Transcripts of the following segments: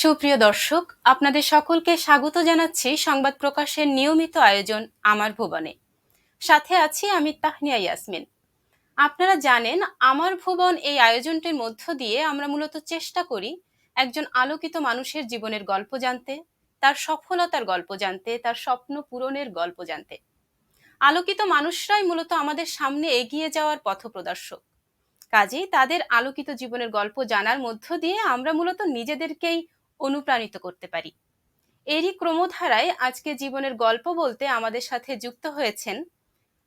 সুপ্রিয় দর্শক, আপনাদের সকলকে স্বাগত জানাচ্ছি সংবাদ প্রকাশের নিয়মিত আয়োজন আমার ভুবনে। সাথে আছি আমি তাহনিয়া ইয়াসমিন। আপনারা জানেন, আমার ভুবন এই আয়োজনটির মধ্য দিয়ে আমরা মূলত চেষ্টা করি একজন আলোকিত মানুষের জীবনের গল্প জানতে, তার সফলতার গল্প জানতে, তার স্বপ্ন পূরণের গল্প জানতে। আলোকিত মানুষরাই মূলত আমাদের সামনে এগিয়ে যাওয়ার পথপ্রদর্শক কাজেই তাদের আলোকিত জীবনের গল্প জানার মধ্য দিয়ে আমরা মূলত নিজেদেরকেই অনুপ্রাণিত করতে পারি। এরই ক্রমধারায় আজকে জীবনের গল্প বলতে আমাদের সাথে যুক্ত হয়েছেন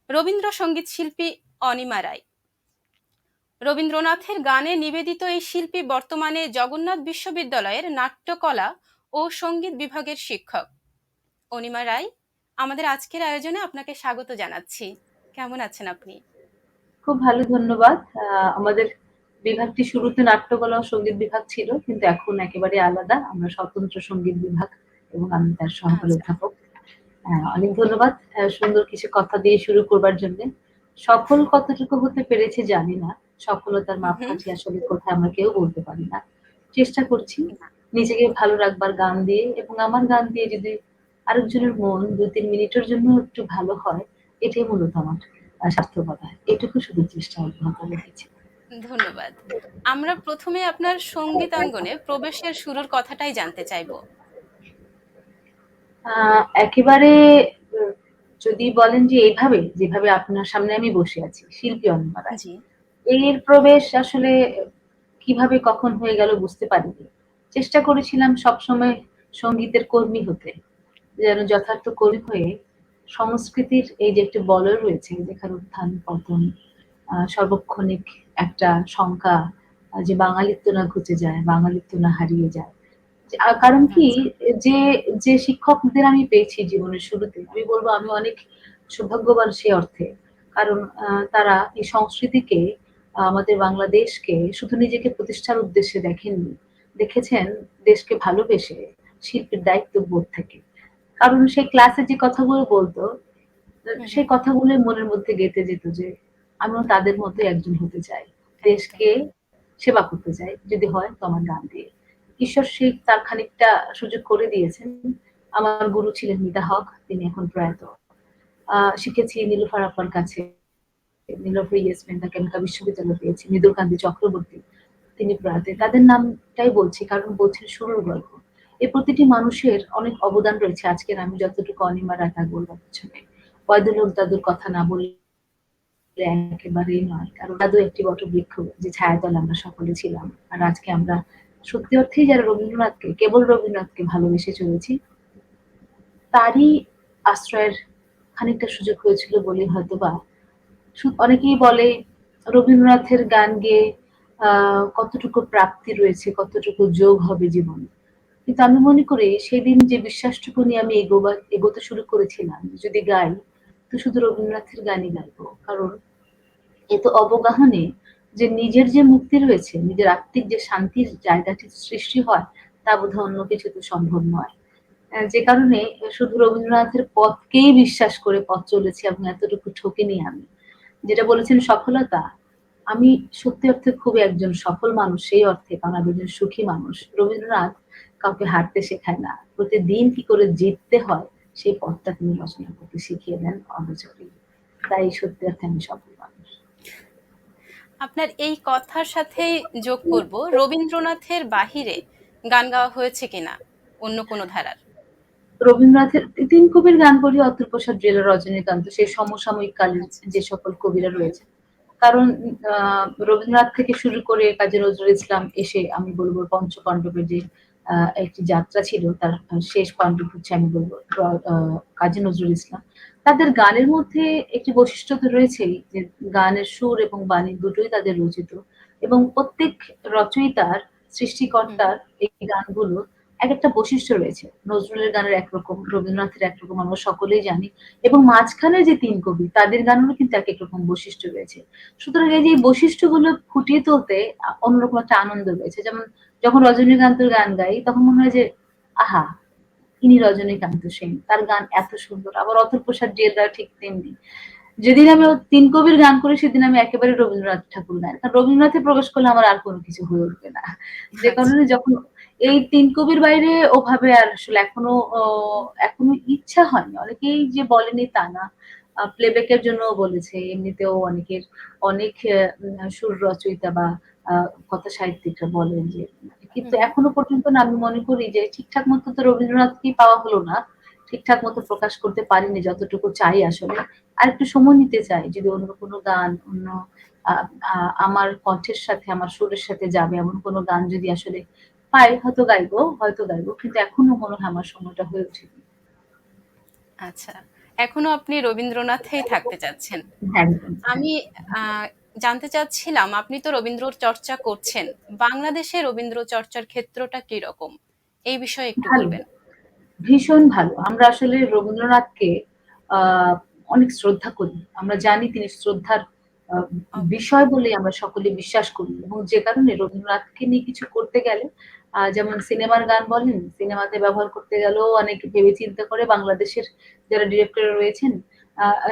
রবীন্দ্রসঙ্গীত শিল্পী অনিমা রায়। রবীন্দ্রনাথের গানে নিবেদিত এই শিল্পী বর্তমানে জগন্নাথ বিশ্ববিদ্যালয়ের নাট্যকলা ও সংগীত বিভাগের শিক্ষক। অনিমা রায়, আমাদের আজকের আয়োজনে আপনাকে স্বাগত জানাচ্ছি। কেমন আছেন আপনি? খুব ভালো, ধন্যবাদ। আমাদের বিভাগটি শুরুতে নাট্যকলা ও সংগীত বিভাগ ছিল কিন্তু এখন একেবারে আলাদা। আমরা স্বতন্ত্র সংগীত বিভাগ এবং আমি তার সহকারী আচ্ছা। অধ্যাপক। অনেক ধন্যবাদ সুন্দর কিছু কথা দিয়ে শুরু করবার জন্য। সফল কতটুকু হতে পেরেছে জানি না। সফলতার মাপকাঠি আসলে কোথায় আমরা কেউ বলতে পারি না। চেষ্টা করছি নিজেকে ভালো রাখবার গান দিয়ে এবং আমার গান দিয়ে যদি আরেকজনের মন দু তিন মিনিটের জন্য একটু ভালো হয় এটাই মূলত আমার স্বাস্থ্যকতা এটুকু শুধু চেষ্টা অব্যাহত রেখেছি। ধন্যবাদ। আমরা প্রথমে আপনার সঙ্গীতাঙ্গনে প্রবেশের শুরুর কথাটাই জানতে চাইব। একেবারে যদি বলেন যে এইভাবে যেভাবে আপনার সামনে আমি বসে আছি শিল্পী অন্যরা এর প্রবেশ আসলে কীভাবে কখন হয়ে গেল বুঝতে পারিনি। চেষ্টা করেছিলাম সবসময় সঙ্গীতের কর্মী হতে যেন যথার্থ কর্মী হয়ে সংস্কৃতির এই যে একটি বলয় রয়েছে যেখানে উত্থান পতন সর্বক্ষণিক একটা শঙ্কা যে বাঙালিত্ব না ঘুচে যায় বাঙালিত্ব না হারিয়ে যায়। কারণ কি আচ্ছা। যে যে শিক্ষকদের আমি পেয়েছি জীবনের শুরুতে আমি বলব আমি অনেক সৌভাগ্যবান সে অর্থে। কারণ তারা এই সংস্কৃতিকে আমাদের বাংলাদেশকে শুধু নিজেকে প্রতিষ্ঠার উদ্দেশ্যে দেখেননি দেখেছেন দেশকে ভালোবেসে শিল্পের দায়িত্ব বোধ থেকে। কারণ সেই ক্লাসে যে কথাগুলো বলতো সেই কথাগুলো মনের মধ্যে গেঁথে যেত যে আমিও তাদের মতো একজন হতে চাই। দেশকে সেবা করতে চাই। যদি হয় তো আমার গান দিয়ে। ঈশ্বর শেখ তার খানিকটা সুযোগ করে দিয়েছেন। আমার গুরু ছিলেন মিতা হক, তিনি এখন প্রয়াত। শিখেছি নীলুফার আপার কাছে। নীলফার ইয়েসমেন তাকে আমি বিশ্ববিদ্যালয় পেয়েছি। মৃদুকান্তি চক্রবর্তী, তিনি প্রয়াত। তাদের নামটাই বলছি, কারণ বলছেন শুরুর গল্প। এই প্রতিটি মানুষের অনেক অবদান রয়েছে। আজকের আমি যতটুকু অনিমা রাখা বলবার পিছনে। বয়দুল দাদুর কথা না বললে একেবারেই নয়। কারণ দাদু একটি বটবৃক্ষ যে ছায়াতল আমরা সকলে ছিলাম। আর আজকে আমরা সত্যি অর্থেই যারা রবীন্দ্রনাথকে, কেবল রবীন্দ্রনাথকে ভালোবেসে চলেছি, তারই আশ্রয়ের খানিকটা সুযোগ হয়েছিল বলে হয়তো বা অনেকেই বলে রবীন্দ্রনাথের গান গেয়ে কতটুকু প্রাপ্তি রয়েছে, কতটুকু যোগ হবে জীবনে। কিন্তু আমি মনে করি সেদিন যে বিশ্বাসটুকু নিয়ে আমি এগোবার এগোতে শুরু করেছিলাম, যদি গাই, তো শুধু রবীন্দ্রনাথের গানই গাইবো। কারণ এ তো অবগাহনে যে নিজের যে মুক্তি রয়েছে, নিজের আত্মিক যে শান্তির জায়গাটি সৃষ্টি হয়, তা বোধ অন্য কিছু তো সম্ভব নয়। যে কারণে শুধু রবীন্দ্রনাথের পথকেই বিশ্বাস করে পথ চলেছি এবং এতটুকু ঠকিনি আমি। যেটা বলেছেন সফলতা, আমি সত্যি অর্থে খুব একজন সফল মানুষ, সেই অর্থে কারণ আমি একজন সুখী মানুষ। রবীন্দ্রনাথ কাউকে হারতে শেখায় না। প্রতিদিন কি করে জিততে হয়, সেই পথটা তিনি রচনা করতে শিখিয়ে দেন অনজরি তাই সত্যি অর্থে আমি সফল মানুষ। আপনার এই কথার সাথে যোগ করব রবীন্দ্রনাথের বাহিরে গান গাওয়া হয়েছে কিনা অন্য কোনো ধারার? রবীন্দ্রনাথের তিন কবির গান করি অতুল প্রসাদ জেলা রজনীকান্ত সেই সমসাময়িক কালের যে সকল কবিরা রয়েছে। কারণ রবীন্দ্রনাথ থেকে শুরু করে কাজী নজরুল ইসলাম এসে আমি বলব পঞ্চপাণ্ডবের যে একটি যাত্রা ছিল তার শেষ পাণ্ডব হচ্ছে আমি বলব কাজী নজরুল ইসলাম। তাদের গানের মধ্যে একটি বৈশিষ্ট্য তো রয়েছেই, যে গানের সুর এবং বাণী দুটোই তাদের রচিত এবং প্রত্যেক রচয়িতার সৃষ্টিকর্তার এই গানগুলো এক একটা বৈশিষ্ট্য রয়েছে। নজরুলের গানের একরকম, রবীন্দ্রনাথের একরকম, আমরা সকলেই জানি এবং মাঝখানে যে তিন কবি, তাদের গানেরও কিন্তু এক এক রকম বৈশিষ্ট্য রয়েছে। সুতরাং এই যে বৈশিষ্ট্যগুলো ফুটিয়ে তুলতে অন্যরকম একটা আনন্দ রয়েছে। যেমন যখন রজনীকান্তের গান গাই, তখন মনে হয় যে, আহা ইনি রজনীকান্ত সেন তার গান এত সুন্দর আবার অতুল প্রসাদ জেলরা ঠিক তেমনি যেদিন আমি তিন কবির গান করি সেদিন আমি একেবারে রবীন্দ্রনাথ ঠাকুর গান কারণ রবীন্দ্রনাথে প্রবেশ করলে আমার আর কোনো কিছু হয়ে উঠবে না যে আচ্ছা। কারণে যখন এই তিন কবির বাইরে ওভাবে আর আসলে এখনও এখনও ইচ্ছা হয়নি। অনেকেই যে বলেনি তা না। আ প্লেব্যাক এর জন্যও বলেছে। এমনিতেও অনেকের অনেক সুর রচয়িতা বা কথা সাহিত্যিকরা বলেন যে কিন্তু এখনও পর্যন্ত না আমি মনে করি যে ঠিকঠাক মতো তো রবীন্দ্রনাথকেই পাওয়া হলো না। ঠিকঠাক মতো প্রকাশ করতে পারিনি যতটুকু চাই আসলে। আরেকটু সময় নিতে চাই। যদি অন্য কোনো গান অন্য আমার কণ্ঠের সাথে আমার সুরের সাথে যাবে এমন কোনো গান যদি আসলে পাই হয়তো গাইবো, হয়তো গাইবো। কিন্তু এখনও মনে হয় আমার সময়টা হয়ে ওঠেনি। আচ্ছা। এখনও আপনি রবীন্দ্রনাথেই থাকতে চাচ্ছেন। একদম। আমি জানতে চাচ্ছিলাম আপনি তো রবীন্দ্র চর্চা করছেন। বাংলাদেশে রবীন্দ্র চর্চার ক্ষেত্রটা কীরকম? এই বিষয়ে একটু বলবেন। ভীষণ ভালো। আমরা আসলে রবীন্দ্রনাথকে অনেক শ্রদ্ধা করি। আমরা জানি তিনি শ্রদ্ধার বিষয় বলেই আমরা সকলে বিশ্বাস করি এবং যে কারণে রবীন্দ্রনাথকে নিয়ে কিছু করতে গেলে যেমন সিনেমার গান বলেন, সিনেমাতে ব্যবহার করতে গেলেও অনেক ভেবে চিন্তা করে বাংলাদেশের যারা ডিরেক্টর রয়েছেন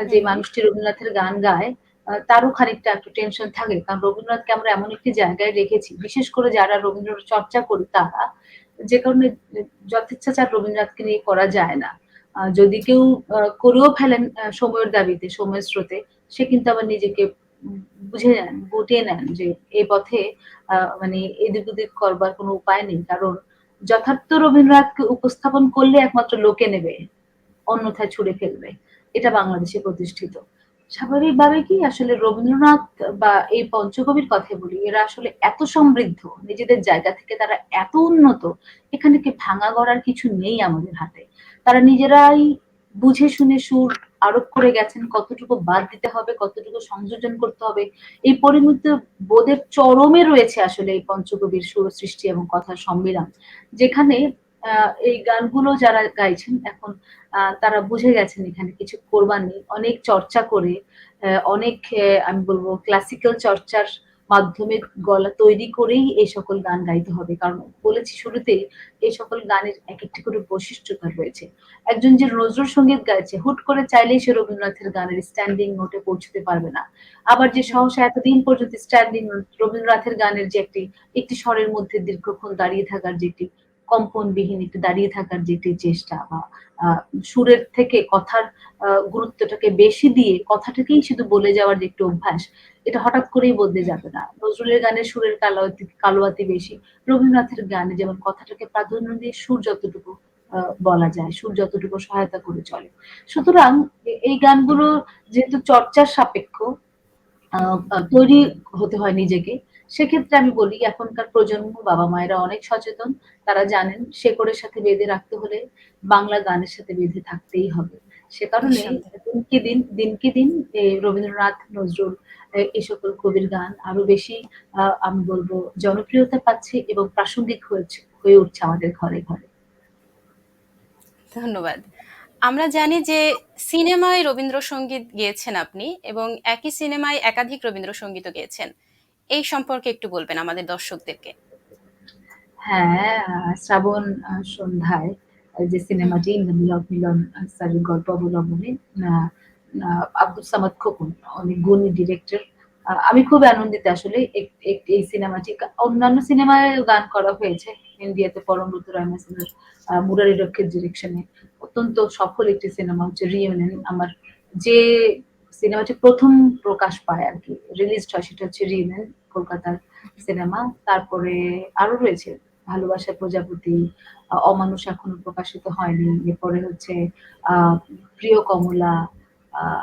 যে। মানুষটি রবীন্দ্রনাথের গান গায় তারও খানিকটা একটু টেনশন থাকে। কারণ রবীন্দ্রনাথকে আমরা এমন একটি জায়গায় রেখেছি, বিশেষ করে যারা রবীন্দ্রনাথ চর্চা করি তারা, যে কারণে যথেচ্ছাচার রবীন্দ্রনাথকে নিয়ে করা যায় না। যদি কেউ করেও ফেলেন সময়ের দাবিতে, সময়ের স্রোতে, সে কিন্তু আবার নিজেকে বুঝে নেন, গুটিয়ে নেন যে এ পথে মানে এদিক-ওদিক করবার কোনো উপায় নেই। কারণ যথার্থ রবীন্দ্রনাথকে উপস্থাপন করলে একমাত্র লোকে নেবে। অন্যথায় ছুঁড়ে ফেলবে। এটা বাংলাদেশে প্রতিষ্ঠিত। স্বাভাবিকভাবে কি আসলে রবীন্দ্রনাথ বা এই পঞ্চকবির কথা বলি, এরা আসলে এত সমৃদ্ধ, নিজেদের জায়গা থেকে তারা এত উন্নত, এখানে কি ভাঙা গড়ার কিছু নেই আমাদের হাতে। তারা নিজেরাই বুঝে শুনে সুর আরোপ করে গেছেন, কতটুকু বাদ দিতে হবে, কতটুকু সংযোজন করতে হবে। এই পরিমিত বোধের চরমে রয়েছে আসলে এই পঞ্চকবির সুর সৃষ্টি এবং কথার সম্মিলন। যেখানে এই গানগুলো যারা গাইছেন এখন তারা বুঝে গেছেন এখানে কিছু করবার নেই। অনেক চর্চা করে অনেক আমি বলব ক্লাসিক্যাল চর্চার মাধ্যমে গলা তৈরি করেই এই সকল গান গাইতে হবে। কারণ বলেছি শুরুতেই এই সকল গানের একেকটি করে বৈশিষ্ট্যতা রয়েছে। একজন যে নজরুল সংগীত গাইছে, হুট করে চাইলেই সে রবীন্দ্রনাথের গানের স্ট্যান্ডিং নোটে পৌঁছতে পারবে না। আবার যে সহসা এতদিন পর্যন্ত স্ট্যান্ডিং রবীন্দ্রনাথের গানের যে একটি, একটি স্বরের মধ্যে দীর্ঘক্ষণ দাঁড়িয়ে থাকার যে একটি কম্পনবিহীন একটু দাঁড়িয়ে থাকার যে একটি চেষ্টা বা সুরের থেকে কথার গুরুত্বটাকে বেশি দিয়ে কথাটাকেই শুধু বলে যাওয়ার যে একটু অভ্যাস, এটা হঠাৎ করেই বদলে যাবে না। নজরুলের গানে সুরের কালাওয়াতি কালোয়াতি বেশি। রবীন্দ্রনাথের গানে যেমন কথাটাকে প্রাধান্য দিয়ে সুর যতটুকু বলা যায়, সুর যতটুকু সহায়তা করে চলে। সুতরাং এই গানগুলো যেহেতু চর্চার সাপেক্ষ তৈরি হতে হয় নিজেকে। সেক্ষেত্রে আমি বলি এখনকার প্রজন্ম বাবা-মায়েরা অনেক সচেতন। তারা জানেন শেকড়ের সাথে বেঁধে রাখতে হলে বাংলা গানের সাথে বেঁধে থাকতেই হবে। সে কারণে। দিনকে দিন দিনকে দিন রবীন্দ্রনাথ, নজরুল এ এই সকল কবির গান আরও বেশি আমি বলব জনপ্রিয়তা পাচ্ছে এবং প্রাসঙ্গিক হয়েছে হয়ে উঠছে আমাদের ঘরে, ঘরে। ধন্যবাদ। আমরা জানি যে সিনেমায় রবীন্দ্রসঙ্গীত গেয়েছেন আপনি এবং একই সিনেমায় একাধিক রবীন্দ্রসঙ্গীতও গেয়েছেন। এই সম্পর্কে একটু বলবেন আমাদের দর্শকদেরকে। হ্যাঁ, 'শ্রাবণ সন্ধ্যায়' যে সিনেমাটি মিলন মিলন গল্প অবলম্বনে আ আ সামাদ খোকন অনেক গুণী ডিরেক্টর। আমি খুব আনন্দিত আসলে এই সিনেমাটি অন্যান্য সিনেমায় গান করা হয়েছে। ইন্ডিয়াতে পরমব্রত রায় মাসুমের মুরারি রক্ষিত ডিরেকশনে অত্যন্ত সফল একটি সিনেমা হচ্ছে 'রিইউনিয়ন'। আমার যে সিনেমাটি প্রথম প্রকাশ পায় আরকি, রিলিজড হয় সেটা হচ্ছে 'রিইউনিয়ন' কলকাতার সিনেমা। তারপরে আরও রয়েছে 'ভালোবাসার প্রজাপতি', 'অমানুষ' এখনও প্রকাশিত হয়নি। এরপরে হচ্ছে 'প্রিয় কমলা',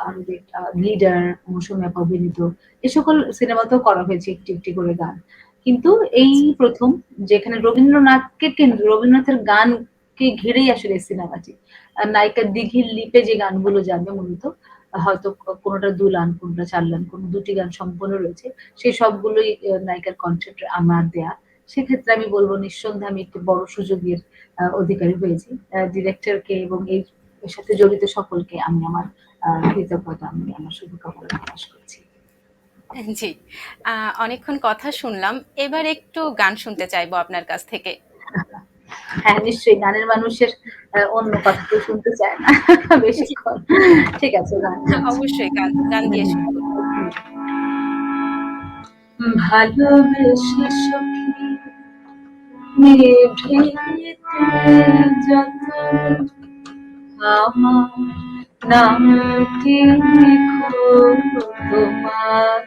আরও 'লিডার', মৌসুমী অভিনীত। এ সকল সিনেমাতেও করা হয়েছে একটি, একটি করে গান। কিন্তু এই প্রথম যেখানে রবীন্দ্রনাথকে কেন্দ্র রবীন্দ্রনাথের গানকে ঘিরেই আসলে সিনেমাটি। নায়িকা দিঘির লিপে যে গানগুলো যাবে মূলত হয়তো কোনটা ২ লাইন, কোনটা ৪ লাইন, কোন ২ টি গান সম্পূর্ণ রয়েছে। সেই সবগুলোই নায়িকার কন্ঠে আমার দেয়া। সেক্ষেত্রে আমি বলব নিঃসন্দেহে আমি একটি বড় সুযোগের অধিকারী হয়েছি। ডিরেক্টরকে এবং এর এর সাথে জড়িত সকলকে আমি আমার কৃতজ্ঞতা আমি আমার শুভকামনা প্রকাশ করছি। জি। অনেকক্ষণ কথা শুনলাম। এবার একটু গান শুনতে চাইব আপনার কাছ থেকে। হ্যাঁ, নিশ্চয়ই গানের মানুষের অন্য কথা কেউ শুনতে চায় না। বেশিক্ষণ। ঠিক আছে গান। অবশ্যই গান গান দিয়ে শুরু করুন। ভালোবেসে সখী যত আমার নামটি তোমার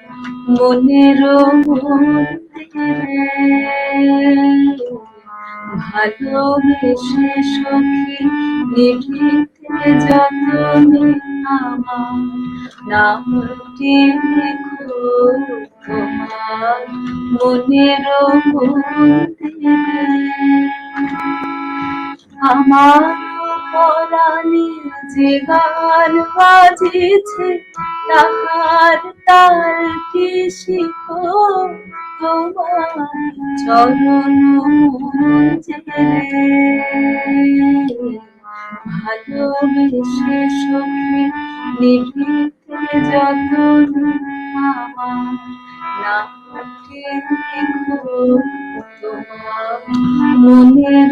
মনের মন্দিরে ভালোবেসে সখী নিভৃতে যতনে আমার নামটি লিখো তোমার মনের আমার পরাণে যে গান বাজেছে তাহার তার কি শিখো তোমার চরণ ভালোবেসে সখী নিভৃতে আমার তোমার মনের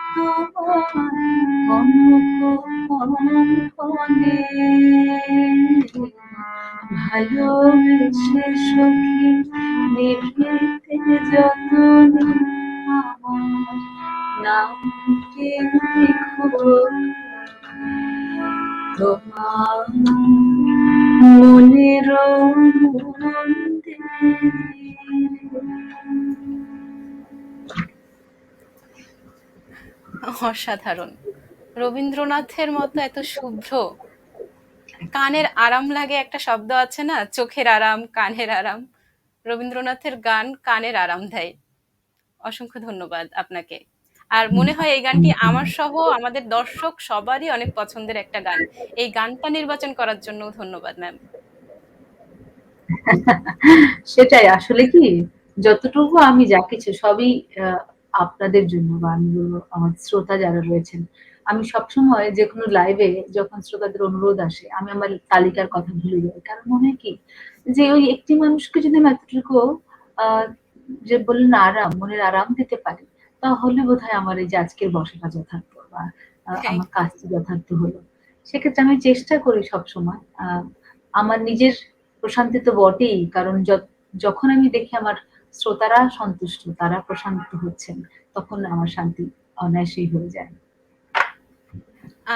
ভালোবেসে সখী নিভৃতে নামকে লিখো তোমার মনের অসাধারণ। রবীন্দ্রনাথের মতো এত শুভ্র। কানের আরাম লাগে একটা শব্দ আছে না? চোখের আরাম, কানের আরাম। রবীন্দ্রনাথের গান কানের আরাম দেয়। অসংখ্য ধন্যবাদ আপনাকে। আর মনে হয় এই গানটি আমার সহ আমাদের দর্শক সবারই অনেক পছন্দের একটা গান। এই গানটা নির্বাচন করার জন্য ধন্যবাদ, ম্যাম। সেটাই, আসলে কি? যতটুকু আমি যা কিছু সবই আপনাদের জন্য বা আমি বলব আমার শ্রোতা যারা রয়েছেন আমি সবসময় যে কোনো লাইভে যখন শ্রোতাদের অনুরোধ আসে আমি আমার তালিকার কথা ভুলে যাই। কারণ মনে হয় কি? যে ওই একটি মানুষকে যদি আমি এতটুকু যে বললেন আরাম মনের আরাম দিতে পারি তাহলে বোধ হয় আমার এই যে আজকের বসাটা যথার্থ বা। আমার কাজটি যথার্থ হলো। সেক্ষেত্রে আমি চেষ্টা করি সবসময় আহ আমার নিজের প্রশান্তি তো বটেই কারণ যখন আমি দেখি আমার শ্রোতারা সন্তুষ্ট তারা প্রশান্ত হচ্ছেন তখন আমার শান্তি অনায়াসেই হয়ে যায়।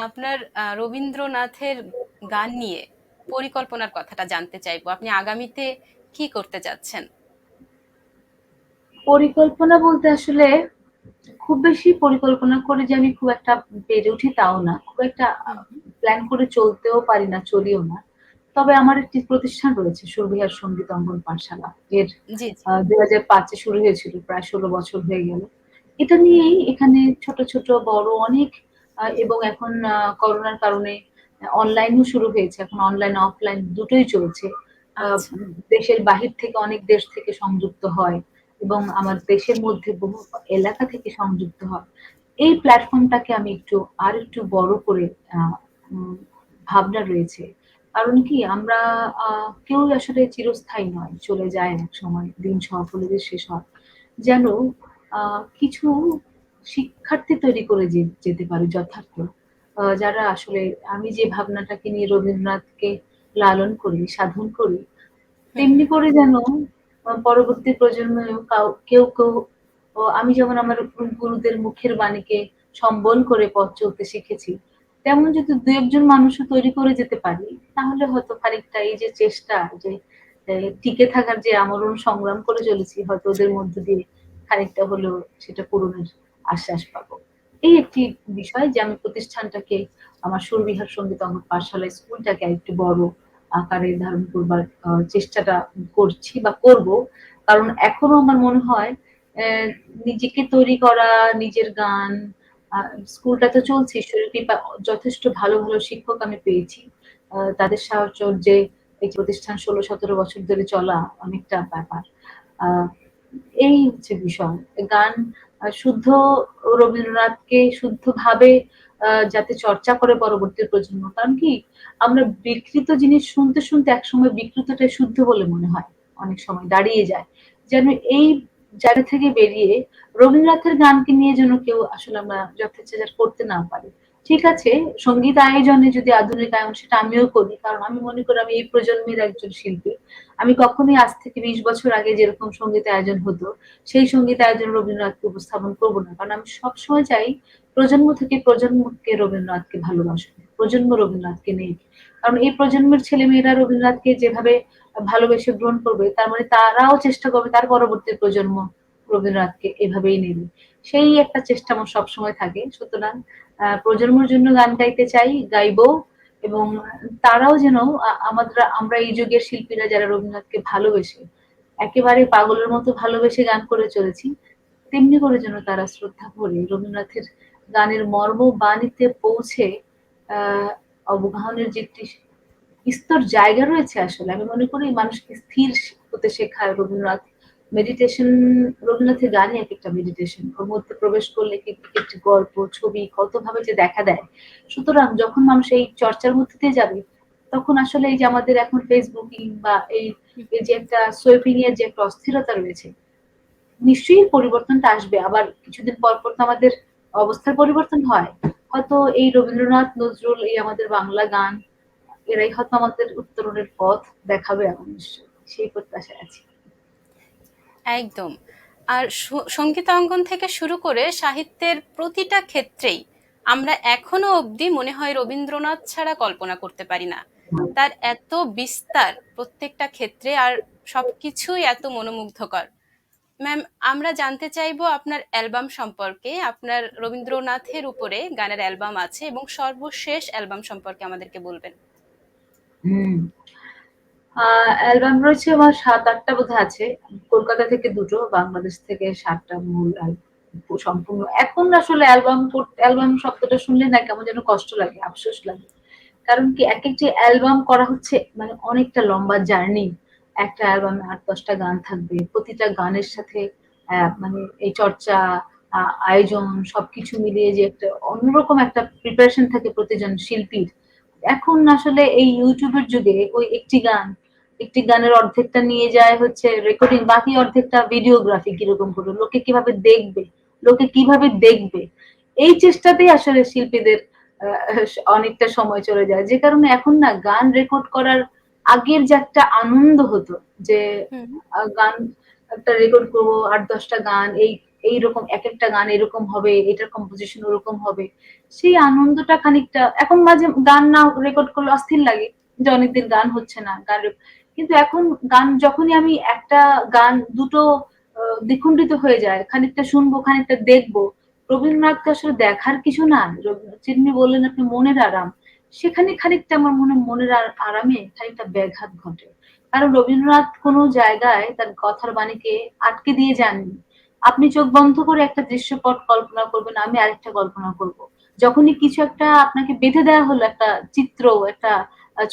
আপনার রবীন্দ্রনাথের গান নিয়ে পরিকল্পনার কথাটা জানতে চাইব। আপনি আগামীতে কি করতে যাচ্ছেন? পরিকল্পনা বলতে আসলে খুব বেশি পরিকল্পনা করে যে আমি খুব একটা বেড়ে উঠি তাও না। খুব একটা প্ল্যান করে চলতেও পারি না চলিও না। তবে আমার একটি প্রতিষ্ঠান রয়েছে সুরবিহার সংগীত অঙ্গন পাঠশালা। এর দুই হাজার পাঁচে শুরু হয়েছিল প্রায় ষোলো বছর হয়ে গেল। এটা নিয়েই এখানে ছোট ছোট বড় অনেক এবং এখন করোনার কারণে অনলাইনও শুরু হয়েছে এখন অনলাইন অফলাইন দুটোই চলছে। আচ্ছা। দেশের বাহির থেকে অনেক দেশ থেকে সংযুক্ত হয় এবং আমার দেশের মধ্যে বহু এলাকা থেকে সংযুক্ত হয়। এই প্ল্যাটফর্মটাকে আমি একটু আর একটু বড় করে ভাবনা রয়েছে। কারণ কি আমরা আহ, কেউ আসলে চিরস্থায়ী নয় চলে যায় এক সময় দিন সফলদের শেষ হয়। যেন কিছু শিক্ষার্থী তৈরি করে যেতে পারে যথার্থ। যারা আসলে আমি যে ভাবনাটাকে নিয়ে রবীন্দ্রনাথকে লালন করি সাধন করি তেমনি করে যেন পরবর্তী প্রজন্মেও কাউ- কেউ কেউ আমি যেমন আমার গুরুদের মুখের বাণীকে সম্বল করে পথ চলতে শিখেছি তেমন যদি দু একজন মানুষও তৈরি করে যেতে পারি, তাহলে হয়তো খানিকটা এই যে চেষ্টা যে টিকে থাকার যে আমরণ সংগ্রাম করে চলেছি, হয়তো ওদের মধ্য দিয়ে খানিকটা হলেও সেটা পূরণের আশ্বাস পাবো। এই একটি বিষয় যে, আমি প্রতিষ্ঠানটাকে, আমার সুরবিহার সংগীত অঙ্গ পাঠশালা স্কুলটাকে একটু বড় আকারে ধারণ করবার চেষ্টাটা করছি বা করব। কারণ এখনও আমার মনে হয় নিজেকে তৈরি করা, নিজের গান স্কুলটা তো চলছে ঈশ্বরের কৃপা যথেষ্ট ভালো ভালো শিক্ষক আমি পেয়েছি তাদের সাহচর্যে এই প্রতিষ্ঠান ষোলো সতেরো বছর ধরে চলা অনেকটা ব্যাপার এই হচ্ছে বিষয় গান শুদ্ধ রবীন্দ্রনাথকে শুদ্ধভাবে যাতে চর্চা করে পরবর্তী প্রজন্ম। কারণ কি আমরা বিকৃত জিনিস শুনতে, শুনতে একসময় বিকৃতটাই শুদ্ধ বলে মনে হয়। অনেক সময় দাঁড়িয়ে যায়। যেন এই জায়গা থেকে বেরিয়ে রবীন্দ্রনাথের গানকে নিয়ে যেন কেউ আসলে আমরা যথেচ্ছাচার করতে না পারি। ঠিক আছে, সংগীত আয়োজনে যদি আধুনিকায়ন সেটা আমিও করি। কারণ আমি মনে করি আমি এই প্রজন্মের একজন শিল্পী। আমি কখনোই আজ থেকে ২০ বছর আগে যেরকম সংগীত আয়োজন হতো, সেই সংগীত আয়োজন রবীন্দ্রনাথকে উপস্থাপন করব না। কারণ আমি সবসময় চাই প্রজন্ম থেকে প্রজন্মকে রবীন্দ্রনাথকে ভালোবাসবে। প্রজন্ম রবীন্দ্রনাথকে নেক। কারণ এই প্রজন্মের ছেলেমেয়েরা রবীন্দ্রনাথকে যেভাবে ভালোবেসে গ্রহণ করবে, তার মানে তারাও চেষ্টা করবে তার পরবর্তী প্রজন্ম রবীন্দ্রনাথকে এভাবেই নেবে। সেই একটা চেষ্টা আমার সবসময় থাকে। সুতরাং প্রজন্মের জন্য গান গাইতে চাই, গাইবো এবং তারাও যেন আমাদরা আমরা এই যুগের শিল্পীরা যারা রবীন্দ্রনাথকে ভালোবেসে, একেবারে পাগলের মতো ভালোবেসে গান করে চলেছি, তেমনি করে যেন তারা শ্রদ্ধা করে রবীন্দ্রনাথের গানের মর্ম বাণীতে পৌঁছে অবগাহনের যে একটি স্তর জায়গা রয়েছে আসলে। আমি মনে করি মানুষকে স্থির হতে শেখায় রবীন্দ্রনাথ। মেডিটেশন রবীন্দ্রনাথের গানই একেকটা মেডিটেশন। ওর মধ্যে প্রবেশ করলে এক একটি গল্প, ছবি কতভাবে যে দেখা দেয়। সুতরাং যখন মানুষ এই চর্চার মধ্যে দিয়ে যাবে, তখন আসলে এই যে আমাদের এখন ফেসবুকিং বা এই, যে একটা সুইপিং এর যে একটা অস্থিরতা রয়েছে, নিশ্চয়ই পরিবর্তনটা আসবে। আবার কিছুদিন পর, পর তো আমাদের অবস্থার পরিবর্তন হয়। হয়তো এই রবীন্দ্রনাথ, নজরুল এই আমাদের বাংলা গান, এরাই হয়তো আমাদের উত্তরণের পথ দেখাবে নিশ্চয়ই। সেই প্রত্যাশায় আছি। একদম। আর সঙ্গীতাঙ্গন থেকে শুরু করে সাহিত্যের প্রতিটা ক্ষেত্রেই আমরা এখনও অবধি মনে হয় রবীন্দ্রনাথ ছাড়া কল্পনা করতে পারি না। তার এত বিস্তার প্রত্যেকটা ক্ষেত্রে আর সবকিছুই এত মনোমুগ্ধকর। ম্যাম আমরা জানতে চাইব আপনার অ্যালবাম সম্পর্কে। আপনার রবীন্দ্রনাথের উপরে গানের অ্যালবাম আছে এবং সর্বশেষ অ্যালবাম সম্পর্কে আমাদেরকে বলবেন। হুম। আ অ্যালবাম রয়েছে আমার ৭-৮ টা বোধহয় আছে। কলকাতা থেকে ২ টো, বাংলাদেশ থেকে ৭ টা মূল সম্পূর্ণ। এখন আসলে অ্যালবাম অ্যালবাম শব্দটা শুনলে না কেমন যেন কষ্ট লাগে, আফসোস লাগে। কারণ কি এক একটি অ্যালবাম করা হচ্ছে মানে অনেকটা লম্বা জার্নি। একটা অ্যালবামে ৮-১০ টা গান থাকবে। প্রতিটা গানের সাথে মানে এই চর্চা, আয়োজন সবকিছু মিলিয়ে যে একটা অন্যরকম একটা প্রিপারেশন থাকে প্রতিজন শিল্পীর। এখন আসলে এই এর যুগে ওই একটি গান, একটি গানের অর্ধেকটা নিয়ে যায় হচ্ছে রেকর্ডিং, বাকি অর্ধেকটা ভিডিওগ্রাফি কীরকম করে, লোকে কীভাবে দেখবে, লোকে কীভাবে দেখবে। এই চেষ্টাতেই আসলে শিল্পীদের অনেকটা সময় চলে যায়। যে কারণে এখন না গান রেকর্ড করার আগের যে একটা আনন্দ হতো যে গান একটা রেকর্ড করব আট দশটা গান এই এইরকম একেকটা গান এরকম হবে, এটার কম্পোজিশন ওরকম হবে। সেই আনন্দটা খানিকটা এখন মাঝে গান না রেকর্ড করলে অস্থির লাগে যে অনেকদিন গান হচ্ছে না। গান কিন্তু এখন গান যখনই আমি একটা গান দুটো দ্বিখণ্ডিত হয়ে যায়। খানিকটা শুনব, খানিকটা দেখব। রবীন্দ্রনাথকে আসলে দেখার কিছু না। যেমনি বললেন আপনি মনের আরাম। সেখানে খানিকটা আমার মনে মনের আর আরামে খানিকটা ব্যাঘাত ঘটে। কারণ রবীন্দ্রনাথ কোনো জায়গায় তার কথার বাণীকে আটকে দিয়ে যাননি। আপনি চোখ বন্ধ করে একটা দৃশ্যপট কল্পনা করবেন, আমি আরেকটা কল্পনা করব। যখনই কিছু একটা আপনাকে বেঁধে দেওয়া হলো একটা চিত্র, একটা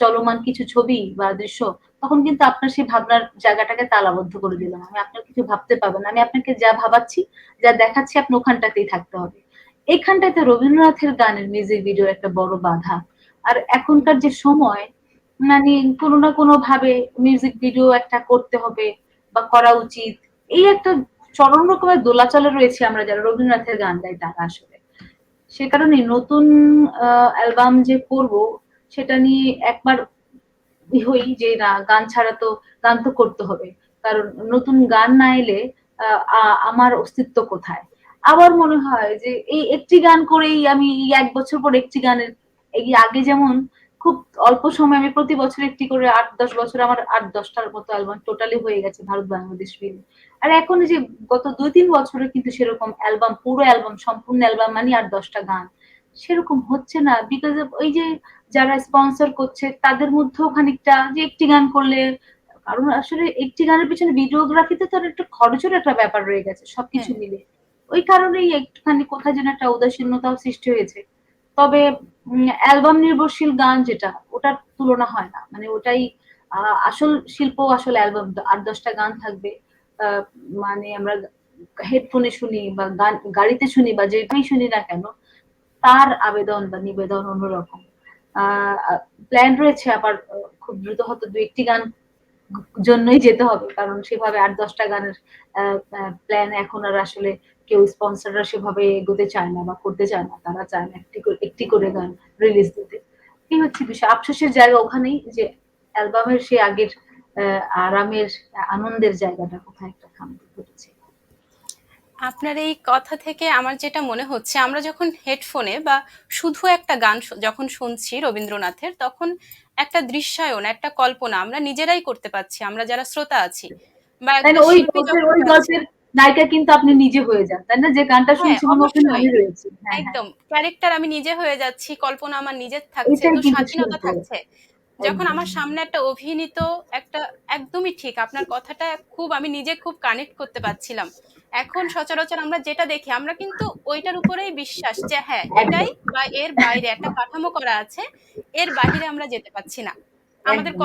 চলমান কিছু ছবি বা দৃশ্য, তখন কিন্তু আপনার সেই ভাবনার জায়গাটাকে তালাবদ্ধ করে দিলাম। আমি আপনার কিছু ভাবতে পারবেন। আমি আপনাকে যা ভাবাচ্ছি, যা দেখাচ্ছি আপনি ওখানটাতেই থাকতে হবে। এখানটাতে রবীন্দ্রনাথের গানের মিউজিক ভিডিও একটা বড় বাধা। আর এখনকার যে সময় মানে কোনো না কোনভাবে মিউজিক ভিডিও একটা করতে হবে বা করা উচিত। এই একটা চরম রকমের দোলাচলে রয়েছি আমরা যারা রবীন্দ্রনাথের গান গাই তারা আসলে। সে কারণে নতুন অ্যালবাম যে করব, সেটা নিয়ে একবার হই যে না, গান ছাড়া তো, গান তো করতে হবে। কারণ নতুন গান না এলে আমার অস্তিত্ব কোথায়? আবার মনে হয় যে এই একটি গান করেই আমি এক বছর পর একটি গানের এই আগে যেমন খুব অল্প সময় আমি প্রতি বছর একটি করে আট দশ বছর আমার আট দশটার মতো অ্যালবাম টোটালি হয়ে গেছে ভারত বাংলাদেশ মিলে। আর এখন যে গত ২-৩ বছরে কিন্তু সেরকম অ্যালবাম পুরো অ্যালবাম সম্পূর্ণ অ্যালবাম মানে ৮-১০ গান। সেরকম হচ্ছে না। বিকজ অফ ওই যে যারা স্পন্সর করছে তাদের মধ্যেও খানিকটা যে একটি গান করলে কারণ আসলে একটি গানের পিছনে ভিডিওগ্রাফিতে তো একটা খরচের একটা ব্যাপার রয়ে গেছে সবকিছু হ্যাঁ। মিলে। ওই কারণেই একটুখানি কোথায় যেন একটা উদাসীনতাও সৃষ্টি হয়েছে। তবে অ্যালবাম নির্ভরশীল গান যেটা, ওটার তুলনা হয় না। মানে ওটাই আসল শিল্প, আসলে অ্যালবাম ৮-১০ টা গান থাকবে। মানে আমরা হেডফোনে শুনি বা গান, গাড়িতে শুনি বা যেটাই শুনি না কেন, তার আবেদন বা নিবেদন অন্যরকম প্ল্যান রয়েছে আবার, খুব দ্রুত দু একটি গান জন্যই যেতে হবে, কারণ সেভাবে আট দশটা গানের প্ল্যান এখন আর আসলে কেউ স্পন্সররা সেভাবে এগোতে চায় না বা করতে চায় না তারা চায় না একটি করে একটি করে গান রিলিজ দিতে। এই হচ্ছে বিষয়। আফসোসের জায়গা ওখানেই যে অ্যালবামের সেই আগের আরামের আনন্দের জায়গাটা কোথায় একটা খামতি ঘটেছে আপনার এই কথা থেকে আমার যেটা মনে হচ্ছে আমরা যখন হেডফোনে বা শুধু একটা গান যখন শুনছি রবীন্দ্রনাথের তখন একটা দৃশ্যায়ন একটা কল্পনা আমরা নিজেরাই করতে পারছি। আমরা যারা শ্রোতা আছি বা ওই গল্পের নায়িকা কিন্তু আপনি নিজে হয়ে যান তাই না? যে গানটা হ্যাঁ, শুনছি মনে হচ্ছে আমি রয়েছি। হ্যাঁ হ্যাঁ। একদম। ক্যারেক্টার আমি নিজে হয়ে যাচ্ছি কল্পনা আমার নিজের থাকছে তো স্বাধীনতা থাকছে। যখন আমার সামনে একটা অভিনীত একটা একদমই ঠিক আপনার কথাটা খুব আমি নিজে খুব কানেক্ট করতে পারছিলাম। এখন সচরাচর আমরা যেটা দেখি আমরা কিন্তু ওইটার উপরেই বিশ্বাস যে হ্যাঁ এটাই বা এর বাইরে একটা কাঠামো করা আছে এর বাইরে আমরা যেতে পারছি না। আমাদের একদম।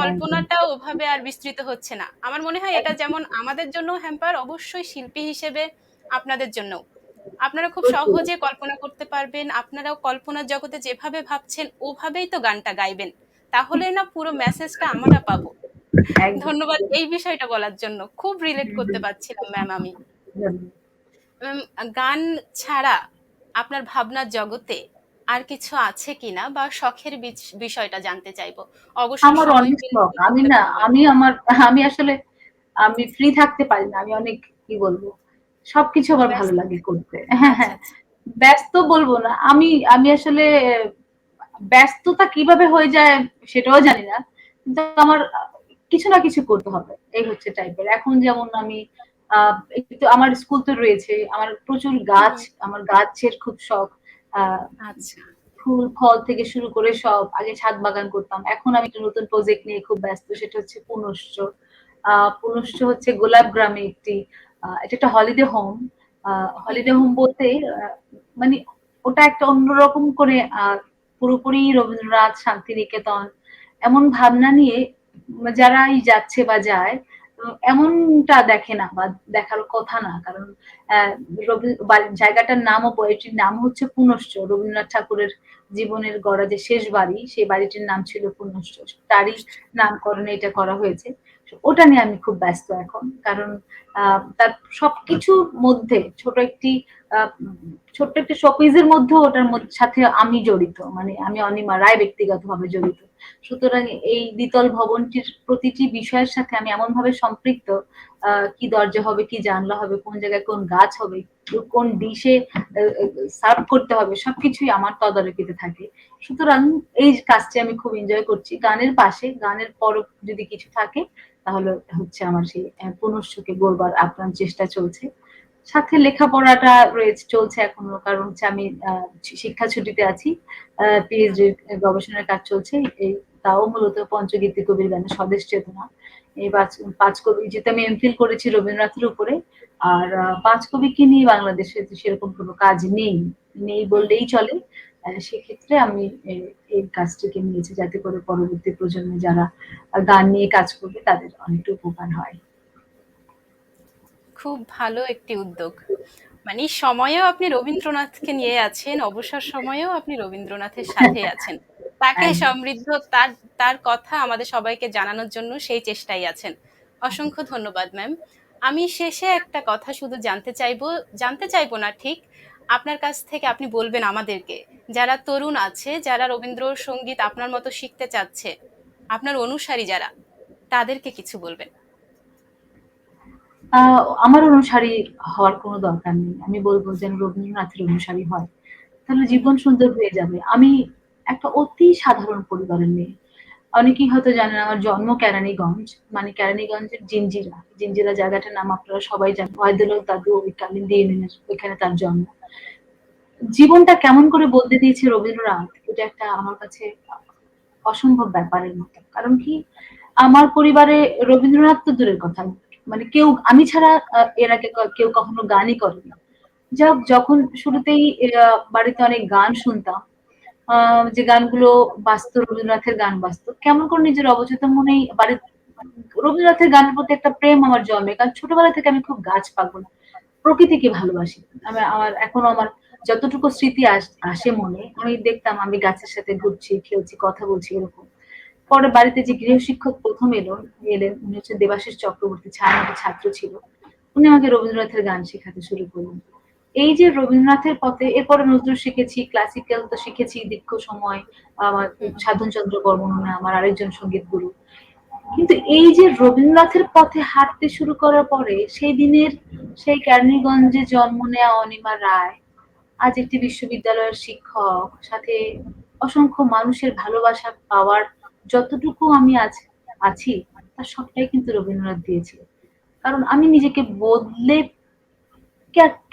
ওভাবে আর বিস্তৃত হচ্ছে না। আমার মনে হয় এটা যেমন আমাদের জন্য হ্যাম্পার অবশ্যই শিল্পী হিসেবে আপনাদের জন্য আপনারা খুব সহজে কল্পনা করতে পারবেন আপনারাও কল্পনার জগতে যেভাবে ভাবছেন ওভাবেই তো গানটা গাইবেন। তাহলে না পুরো মেসেজটা আমরা পাবো। ধন্যবাদ এই বিষয়টা বলার জন্য। খুব রিলেট করতে পারছিলাম ম্যাম আমি। গান ছাড়া আপনার ভাবনার জগতে আর কিছু আছে কিনা বা শখের বিষয়টা জানতে চাইব। অবশ্যই আমার অনেক শখ। আমি না আমি আমার আমি আসলে আমি ফ্রি থাকতে পারি না আমি অনেক কি বলব সবকিছু আমার ভালো লাগে করতে। হ্যাঁ আচ্ছা, হ্যাঁ। আচ্ছা। ব্যস্ত বলব না আমি আমি আসলে ব্যস্ততা কীভাবে হয়ে যায় সেটাও জানি না কিন্তু আমার কিছু না কিছু করতে হবে এই হচ্ছে টাইপের এখন যেমন আমি আহ, একটু আমার স্কুল তো রয়েছে আমার প্রচুর গাছ আমার গাছের খুব শখ। ফুল, ফল থেকে শুরু করে সব, আগে ছাদ বাগান করতাম। এখন আমি একটা নতুন প্রজেক্ট নিয়ে খুব ব্যস্ত, সেটা হচ্ছে পুনশ্চ। পুনশ্চ হচ্ছে গোলাপ গ্রামে একটি এটা একটা হলিডে হোম হলিডে হোম বলতে মানে ওটা একটা অন্যরকম করে পুরোপুরি রবীন্দ্রনাথ শান্তিনিকেতন। এমন ভাবনা নিয়ে, যারাই যাচ্ছে বা যায় এমনটা দেখে না বা দেখার কথা না। কারণ জায়গাটার নাম ও বইটির নাম হচ্ছে পুনশ্চ, রবীন্দ্রনাথ ঠাকুরের জীবনের গড়া যে শেষ বাড়ি, সেই বাড়িটির নাম ছিল পুনশ্চ। তারই নামকরণে এটা করা হয়েছে। ওটা নিয়ে আমি খুব ব্যস্ত এখন। কারণ তার সবকিছুর মধ্যে, ছোট একটি ছোট্ট একটি শোপিজের মধ্যেও ওটার সাথে আমি জড়িত মানে আমি অনিমা রায় ব্যক্তিগতভাবে জড়িত। সুতরাং এই দ্বিতল ভবনটির প্রতিটি বিষয়ের সাথে আমি এমন ভাবে সম্পৃক্ত কি দরজা হবে, কি জানলা হবে, কোন জায়গায় কোন গাছ হবে, কোন ডিশে সার্ভ করতে হবে, সবকিছুই আমার তদারকিতে থাকে। সুতরাং এই কাজটি আমি খুব এনজয় করছি। গানের পাশে, গানের পর যদি কিছু থাকে, তাহলে হচ্ছে আমার সেই পুনশ্চকে গড়বার আপ্রাণ চেষ্টা চলছে। সাথে লেখাপড়াটা রয়েছে, চলছে এখনও, কারণ হচ্ছে আমি শিক্ষা ছুটিতে আছি। পিএইচডি গবেষণার কাজ চলছে। এই, তাও মূলত পঞ্চগীতি কবির গানে, স্বদেশ চেতনা। এই পাঁচ পাঁচ কবি, যেটা আমি এমফিল করেছি রবীন্দ্রনাথের উপরে। আর পাঁচ কবিকে নিয়ে বাংলাদেশে সেরকম কোনো কাজ নেই নেই বললেই চলে। সেক্ষেত্রে আমি এই কাজটিকে নিয়েছি যাতে করে পরবর্তী প্রজন্মে যারা গান নিয়ে কাজ করবে, তাদের অনেকটা উপকার হয়। খুব ভালো একটি উদ্যোগ। মানে সময়েও আপনি রবীন্দ্রনাথকে নিয়ে আছেন অবসর সময়েও আপনি রবীন্দ্রনাথের সাথে আছেন। তাকে সমৃদ্ধ তার তার কথা আমাদের সবাইকে জানানোর জন্য সেই চেষ্টাই আছেন। অসংখ্য ধন্যবাদ ম্যাম। আমি শেষে একটা কথা শুধু জানতে চাইব জানতে চাইব না ঠিক? আপনার কাছ থেকে আপনি বলবেন আমাদেরকে যারা তরুণ আছে যারা রবীন্দ্রসঙ্গীত আপনার মতো শিখতে চাচ্ছে আপনার অনুসারী যারা তাদেরকে কিছু বলবেন। আমার অনুসারী হওয়ার কোনো দরকার নেই। আমি বলব যেন রবীন্দ্রনাথের অনুসারী হয়। তাহলে জীবন সুন্দর হয়ে যাবে। আমি একটা অতি সাধারণ পরিবারের মেয়ে। অনেকেই হয়তো জানেন আমার জন্ম কেরানীগঞ্জ মানে কেরানীগঞ্জের জিঞ্জিরা জিঞ্জিরা জায়গাটার নাম আপনারা সবাই জানেন। ওয়াইদুল্লাহ দাদু ওই কালিন্দি ইউনিয়নের ওইখানে তার জন্ম। জীবনটা কেমন করে বলতে দিয়েছে রবীন্দ্রনাথ, এটা একটা আমার কাছে অসম্ভব ব্যাপারের মতো। কারণ কি? আমার পরিবারে রবীন্দ্রনাথ তো দূরের কথা। মানে কেউ, আমি ছাড়া এর আগে কেউ কখনো গানই করেনি। যাক, যখন শুরুতেই বাড়িতে অনেক গান শুনতাম যে গানগুলো বাস্তব রবীন্দ্রনাথের গান বাস্তব কেমন করে নিজের অবচেতন মনেই বাড়ির, রবীন্দ্রনাথের গানের প্রতি একটা প্রেম আমার জন্মে, কারণ ছোটবেলা থেকে আমি খুব গাছ পাগল, প্রকৃতিকে ভালোবাসি। আমি আমার, এখনও আমার যতটুকু স্মৃতি আসে মনে, আমি দেখতাম আমি গাছের সাথে ঘুরছি, খেলছি, কথা বলছি, এরকম। পরে বাড়িতে যে গৃহশিক্ষক প্রথম এলো, এলেন, উনি হচ্ছে দেবাশিস চক্রবর্তী, ছায়ানটের ছাত্র ছিল। উনি আমাকে রবীন্দ্রনাথের গান শেখাতে শুরু করলেন। এই যে রবীন্দ্রনাথের পথে, এরপরে নজরুল শিখেছি ক্লাসিক্যাল তো শিখেছি, দীর্ঘ সময় আমার সাধনচন্দ্র বর্মনে আমার আরেকজন সংগীত গুরু। কিন্তু এই যে রবীন্দ্রনাথের পথে হাঁটতে শুরু করার পরে, সেই দিনের সেই ক্যারনিগঞ্জে জন্ম নেওয়া অনিমা রায়, আজ একটি বিশ্ববিদ্যালয়ের শিক্ষক, সাথে অসংখ্য মানুষের ভালোবাসা পাওয়ার যতটুকু আমি আজ, আছি তার সবটাই কিন্তু রবীন্দ্রনাথ দিয়েছে কারণ আমি নিজেকে বদলে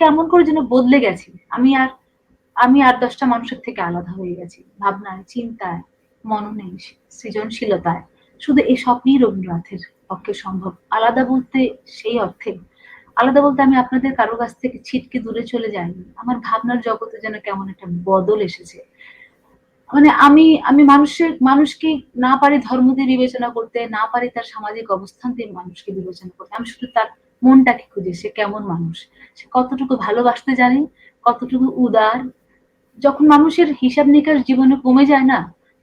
কেমন করে যেন বদলে গেছি। আমি আর আমি আর দশটা মানুষের থেকে আলাদা হয়ে গেছি। ভাবনায়, চিন্তায় মননে সৃজনশীলতায়। শুধু এই স্বপ্নই রবীন্দ্রনাথের পক্ষে সম্ভব। আলাদা বলতে সেই অর্থে। আলাদা বলতে আমি আপনাদের কারও কাছ থেকে ছিটকে দূরে চলে যাইনি। আমার ভাবনার জগতে যেন কেমন একটা বদল এসেছে। মানে আমি আমি মানুষের, মানুষকে না পারি ধর্ম দিয়ে বিবেচনা করতে, না পারি তার সামাজিক অবস্থান দিয়ে মানুষকে বিবেচনা করতে, আমি শুধু তার মনটাকে খুঁজি, সে কেমন মানুষ? সে কতটুকু ভালোবাসতে জানে, কতটুকু উদার? যখন মানুষের হিসাব নিকাশ জীবনে কমে যায় না,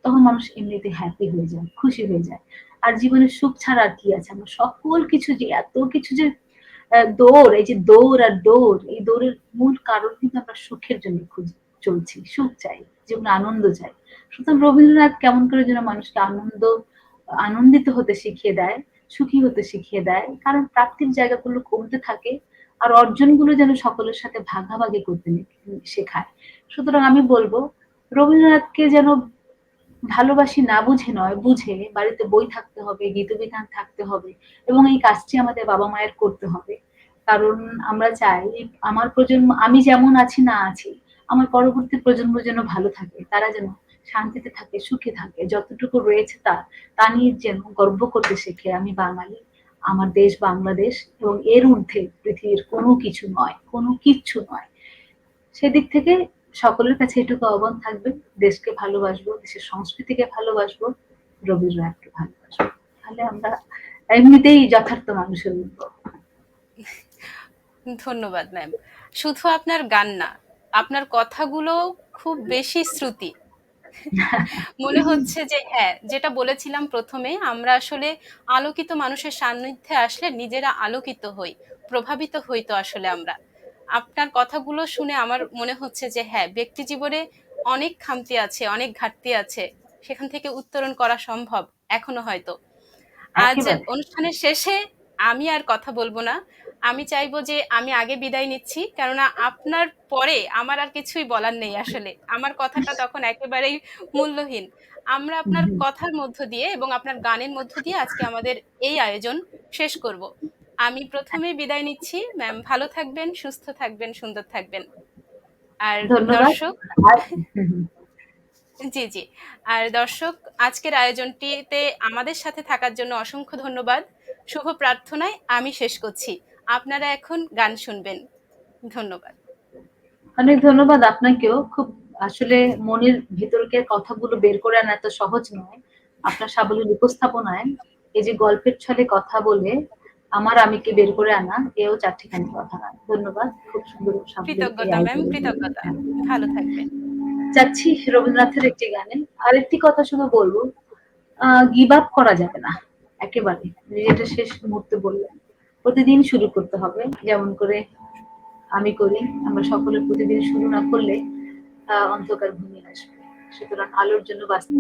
তখন মানুষ এমনিতে হ্যাপি হয়ে যায়, খুশি হয়ে যায়। আর জীবনে সুখ ছাড়া আর কি আছে? আমার সকল কিছু যে, এত কিছু যে দৌড়, এই যে দৌড় আর দৌড়, এই দৌড়ের মূল কারণ কিন্তু আমরা সুখের জন্য খুঁজি। চলছি, সুখ চাই, জীবনে আনন্দ চাই। সুতরাং রবীন্দ্রনাথ কেমন করে যেন মানুষকে আনন্দ, আনন্দিত হতে শিখিয়ে দেয়, সুখী হতে শিখিয়ে দেয়, কারণ প্রাপ্তির জায়গাগুলো কমতে থাকে আর অর্জনগুলো যেন সকলের সাথে ভাগাভাগি করতে শেখায়। সুতরাং আমি বলব, রবীন্দ্রনাথকে যেন ভালোবাসি না বুঝে নয়, বুঝে বাড়িতে বই থাকতে হবে, গীতবিধান থাকতে হবে এবং এই কাজটি আমাদের বাবা মায়ের করতে হবে। কারণ আমরা চাই, আমার প্রজন্ম, আমি যেমন আছি না আছি আমার পরবর্তী প্রজন্ম যেন ভালো থাকে, তারা যেন শান্তিতে থাকে, সুখে থাকে, যতটুকু রয়েছে তা তা নিয়ে যেন গর্ব করতে শেখে আমি বাঙালি, আমার দেশ বাংলাদেশ এবং এর ঊর্ধ্বে পৃথিবীর কোনো কিছু নয়, কোনো কিচ্ছু নয়। সেদিক থেকে সকলের কাছে এটুকু আহ্বান থাকবে, দেশকে ভালোবাসবো, দেশের সংস্কৃতিকে ভালোবাসবো রবীন্দ্রনাথকে ভালোবাসবো। তাহলে আমরা এমনিতেই যথার্থ মানুষের উঠবো ধন্যবাদ ম্যাম শুধু আপনার গান না আপনার কথাগুলো খুব বেশি শ্রুতি। মনে হচ্ছে যে হ্যাঁ যেটা বলেছিলাম প্রথমে আমরা আসলে আলোকিত মানুষের সান্নিধ্যে আসলে নিজেরা আলোকিত হই প্রভাবিত হই তো আসলে আমরা। আপনার কথাগুলো শুনে আমার মনে হচ্ছে যে হ্যাঁ ব্যক্তি জীবনে অনেক খামতি আছে অনেক ঘাটতি আছে সেখান থেকে উত্তরণ করা সম্ভব এখনও হয়তো। আজ অনুষ্ঠানের শেষে আমি আর কথা বলব না। আমি চাইব যে আমি আগে বিদায় নিচ্ছি কেননা আপনার পরে আমার আর কিছুই বলার নেই আসলে। আমার কথাটা তখন একেবারেই মূল্যহীন। আমরা আপনার কথার মধ্য দিয়ে এবং আপনার গানের মধ্য দিয়ে আজকে আমাদের এই আয়োজন শেষ করব। আমি প্রথমে বিদায় নিচ্ছি। ম্যাম ভালো থাকবেন সুস্থ থাকবেন সুন্দর থাকবেন। আর দর্শক। জি জি। আর দর্শক আজকের আয়োজনটিতে আমাদের সাথে থাকার জন্য অসংখ্য ধন্যবাদ। শুভ প্রার্থনায় আমি শেষ করছি। আপনারা এখন গান শুনবেন। ধন্যবাদ। অনেক ধন্যবাদ আপনাকেও। খুব আসলে মনের ভেতরকার কথাগুলো বের করে আনা এত সহজ নয়। আপনার সাবলীল উপস্থাপনায় এই যে গল্পের ছলে কথা বলে আমার আমিকে বের করে আনা এও চারটিখানি কথা। নয় ধন্যবাদ। খুব সুন্দর কৃতজ্ঞতা ম্যাম কৃতজ্ঞতা। ভালো থাকবেন। যাচ্ছি রবীন্দ্রনাথের একটি গানে। আরেকটি কথা শুধু বলব গিভ আপ করা যাবে না। একেবারে। যেটা শেষ মুহূর্তে বললেন প্রতিদিন শুরু করতে হবে। যেমন করে আমি করি, আমরা সকলে প্রতিদিন শুরু না করলে অন্ধকার ভূমি আসবে। সুতরাং আলোর জন্য বাস্তব